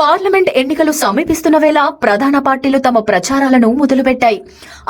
Parliament ఎన్నికలు సమీపిస్తున్న వేళ ప్రధాన పార్టీలు తమ ప్రచారాలను మొదలుపెట్టాయి.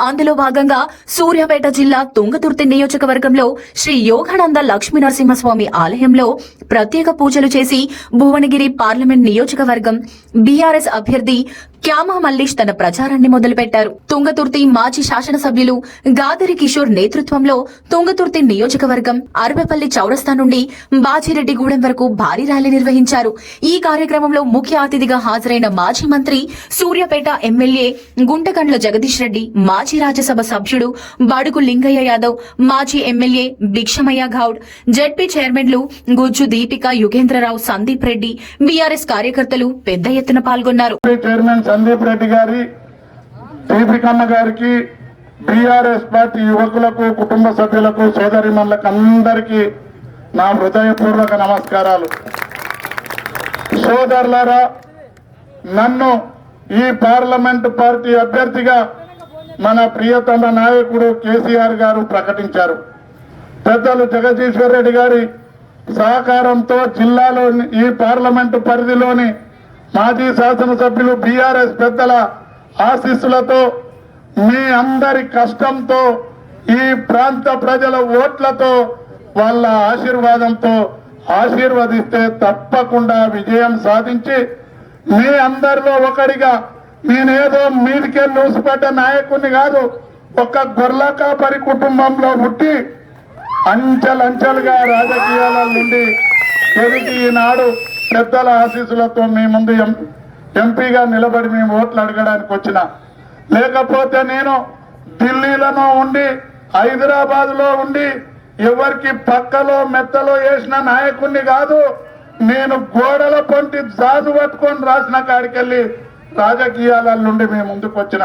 అందులో భాగంగా సూర్యాపేట జిల్లా తుంగతుర్తి నియోజకవర్గంలో శ్రీ యోగానంద లక్ష్మీనరసింహస్వామి ఆలయంలో ప్రత్యేక పూజలు చేసి భువనగిరి పార్లమెంట్ నియోజకవర్గం బీఆర్ఎస్ అభ్యర్థి క్యామా మల్లీష్ తన ప్రచారాన్ని మొదలుపెట్టారు. తుంగతుర్తి మాజీ శాసనసభ్యులు గాదరి కిషోర్ నేతృత్వంలో తుంగతుర్తి నియోజకవర్గం అరవపల్లి చౌరస్తా నుండి బాజిరెడ్డిగూడెం వరకు భారీ ర్యాలీ నిర్వహించారు. ఈ కార్యక్రమంలో ముఖ్య అతిథిగా హాజరైన మాజీ మంత్రి సూర్యాపేట ఎమ్మెల్యే గుంటకండ్ల జగదీష్ రెడ్డి మాజీ రాజ్యసభ సభ్యుడు బడుగు లింగయ్య యాదవ్ మాజీ ఎమ్మెల్యే భిక్షమయ్య గౌడ్ జడ్పీ చైర్మన్లు గుజ్జు దీపిక యుగేంద్రరావు సందీప్ రెడ్డి బీఆర్ఎస్ కార్యకర్తలు పెద్ద ఎత్తున పాల్గొన్నారు. చైర్మన్ సందీప్ రెడ్డి గారి దీపికమ్మ గారికి బీఆర్ఎస్ పార్టీ యువకులకు కుటుంబ సభ్యులకు సోదరిమణులకు అందరికీ నా హృదయపూర్వక నమస్కారాలు. సోదరులారా నన్ను ఈ పార్లమెంట్ పార్టీ అభ్యర్థిగా మన ప్రియతమ నాయకుడు కేసీఆర్ గారు ప్రకటించారు. పెద్దలు జగదీశ్వర్ రెడ్డి గారి సహకారంతో జిల్లాలోని ఈ పార్లమెంటు పరిధిలోని మాజీ శాసనసభ్యులు బీఆర్ఎస్ పెద్దల ఆశీస్సులతో మీ అందరి కష్టంతో ఈ ప్రాంత ప్రజల ఓట్లతో వాళ్ళ ఆశీర్వాదంతో ఆశీర్వదిస్తే తప్పకుండా విజయం సాధించి మీ అందరిలో ఒకడిగా నేనేదో మీదికే లూసిపడ్డ నాయకుడిని కాదు ఒక గొర్లకాపరి కుటుంబంలో పుట్టి అంచెలంచెలుగా రాజకీయాల నుండి ఎదిగి ఈనాడు పెద్దల ఆశీస్సులతో మీ ముందు ఎం- ఎంపీగా నిలబడి మేము ఓట్లు అడగడానికి వచ్చిన. లేకపోతే నేను ఢిల్లీలోనో ఉండి హైదరాబాద్లో ఉండి ఎవరికి పక్కలో మెత్తలో వేసిన నాయకుడిని కాదు నేను గోడల పొంటి జాజు పట్టుకొని రాసిన కాడికెళ్ళి రాజకీయాల నుండి మేము ముందుకు వచ్చిన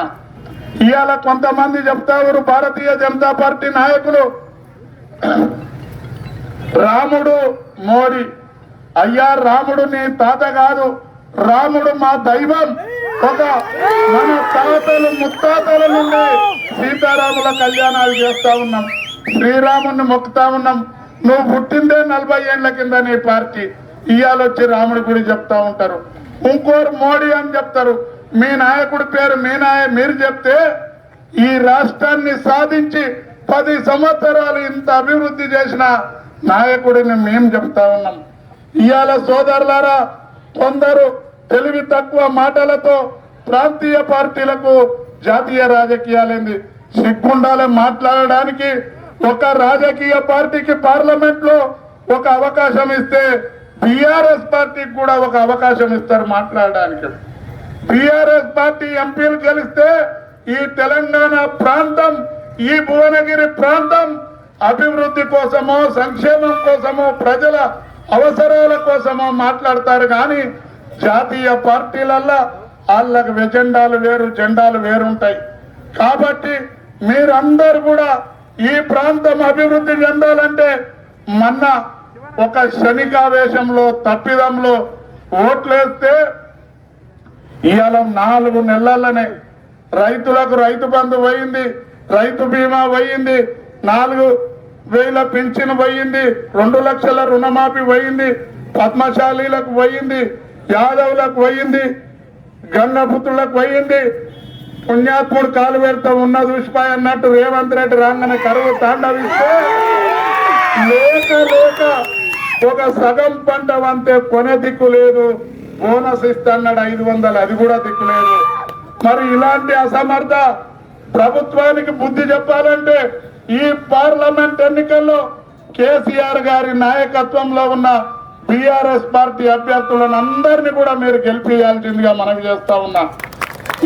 ఇవాళ కొంతమంది చెప్తా భారతీయ జనతా పార్టీ నాయకులు. రాముడు మోడీ. అయ్యా రాముడు నీ తాత కాదు. రాముడు మా దైవం. ఒక మన తాతలు ముత్తాతల నుండి సీతారాముల కళ్యాణాలు చేస్తా ఉన్నాం. శ్రీరాముడిని మొక్కుతా ఉన్నాం. నువ్వు పుట్టిందే నలభై ఏళ్ళ కింద నీ పార్టీ. ఇవాళ వచ్చి రాముడి గుడి చెప్తా ఉంటారు. ఇంకోరు మోడీ అని చెప్తారు. మీ నాయకుడి పేరు మీ నాయ మీరు చెప్తే ఈ రాష్ట్రాన్ని సాధించి పది సంవత్సరాలు ఇంత అభివృద్ధి చేసిన నాయకుడిని మేము చెప్తా ఉన్నాం. ఇవాళ సోదరులారా కొందరు తెలివి తక్కువ మాటలతో ప్రాంతీయ పార్టీలకు జాతీయ రాజకీయాలేంది. సిగ్గుండాలి మాట్లాడడానికి ఒక రాజకీయ పార్టీకి పార్లమెంట్లో ఒక అవకాశం ఇస్తే బీఆర్ఎస్ పార్టీకి కూడా ఒక అవకాశం ఇస్తారు మాట్లాడడానికి. టిఆర్ఎస్ పార్టీ ఎంపీలు గెలిస్తే ఈ తెలంగాణ ప్రాంతం ఈ భువనగిరి ప్రాంతం అభివృద్ధి కోసమో సంక్షేమం కోసమో ప్రజల అవసరాల కోసమో మాట్లాడతారు. కానీ జాతీయ పార్టీలల్లా వాళ్ళకు ఎజెండాలు వేరు జెండాలు వేరు ఉంటాయి కాబట్టి మీరందరూ కూడా ఈ ప్రాంతం అభివృద్ధి చెందాలంటే మొన్న ఒక శనికావేశంలో తప్పిదంలో ఓట్లేస్తే ఇవాళ నాలుగు నెలలనే రైతులకు రైతు బంధు పోయింది. రైతు బీమా పోయింది. నాలుగు వేల పెన్షన్ పోయింది. రెండు లక్షల రుణమాఫీ పోయింది. పద్మశాలీలకు పోయింది. యాదవులకు పోయింది. గంగపుత్రులకు పోయింది. పుణ్యాత్ముడు కాలు ఉన్న చూసిపోయి అన్నట్టు రేవంత్ రెడ్డి రాగానే కరువు తాండవిస్తే లేక లేక ఒక సగం పంట వంతే కొనే దిక్కు లేదు. బోనస్ ఇస్తాన్నాడు ఐదు వందలు. అది కూడా దిక్కు లేదు. మరి ఇలాంటి అసమర్థ ప్రభుత్వానికి బుద్ధి చెప్పాలంటే ఈ పార్లమెంట్ ఎన్నికల్లో కేసీఆర్ గారి నాయకత్వంలో ఉన్న బీఆర్ఎస్ పార్టీ అభ్యర్థులను అందరినీ కూడా మీరు గెలిపించాల్సిందిగా మనవి చేస్తా ఉన్నా.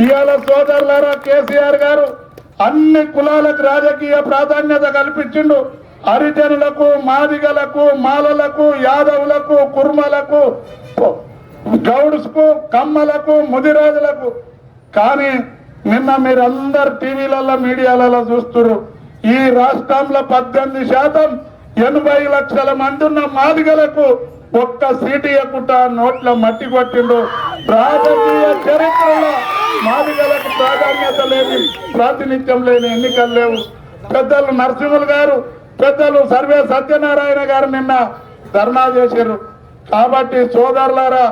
ఇవాళ సోదరులారా కేసీఆర్ గారు అన్ని కులాలకు రాజకీయ ప్రాధాన్యత కల్పించిండు. హరిజనులకు మాదిగలకు మాలలకు యాదవులకు కుర్మలకు గౌడ్స్కు కమ్మలకు ముదిరాజులకు. కానీ నిన్న మీరందరు టీవీలలో మీడియాలలో చూస్తున్నారు ఈ రాష్ట్రంలో పద్దెనిమిది శాతం ఎనభై లక్షల మంది ఉన్న మాదిగలకు ఒక్క సీటు ఎక్కుట నోట్ల మట్టి కొట్టిండు రాజకీయ చరిత్రలో మాదిగలకు ప్రాధాన్యత లేని ప్రాతినిధ్యం లేని ఎన్నికలు లేవు. పెద్దలు నరసింహులు గారు పెద్దలు సర్వే సత్యనారాయణ గారు నిన్న ధర్నా చేశారు కాబట్టి సోదరులారా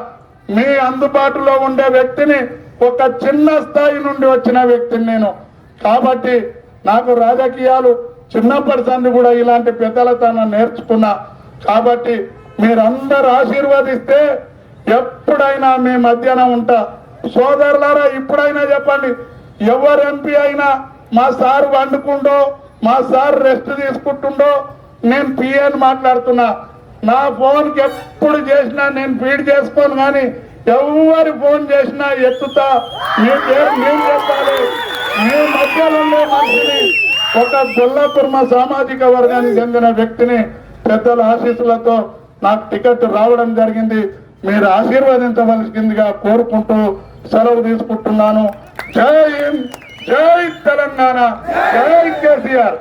మీ అందుబాటులో ఉండే వ్యక్తిని ఒక చిన్న స్థాయి నుండి వచ్చిన వ్యక్తిని నేను. కాబట్టి నాకు రాజకీయాలు చిన్నప్పటి సంది కూడా ఇలాంటి పెద్దలతనం నేర్చుకున్నా. కాబట్టి మీరందరూ ఆశీర్వదిస్తే ఎప్పుడైనా మీ మధ్యన ఉంటా. సోదరులారా ఇప్పుడైనా చెప్పండి. ఎవరు ఎంపీ అయినా మా సార్ వండుకుండో మా సార్ రెస్ట్ తీసుకుంటుండో నేను పిఎన్ మాట్లాడుతున్నా. నా ఫోన్కి ఎప్పుడు చేసినా నేను ఫీడ్ చేసుకోను కానీ ఎవరు ఫోన్ చేసినా ఎత్తుతా. మీ పేరు నేను చెప్పాలి. మీ మధ్యలో ఉండే మనిషిని ఒక గొల్లకుర్మ సామాజిక వర్గానికి చెందిన వ్యక్తిని పెద్దల ఆశీస్సులతో నాకు టికెట్ రావడం జరిగింది. మీరు ఆశీర్వదించవలసిందిగా కోరుకుంటూ సెలవు తీసుకుంటున్నాను. జై హింద్ జై తెలంగాణ జై కేసీఆర్.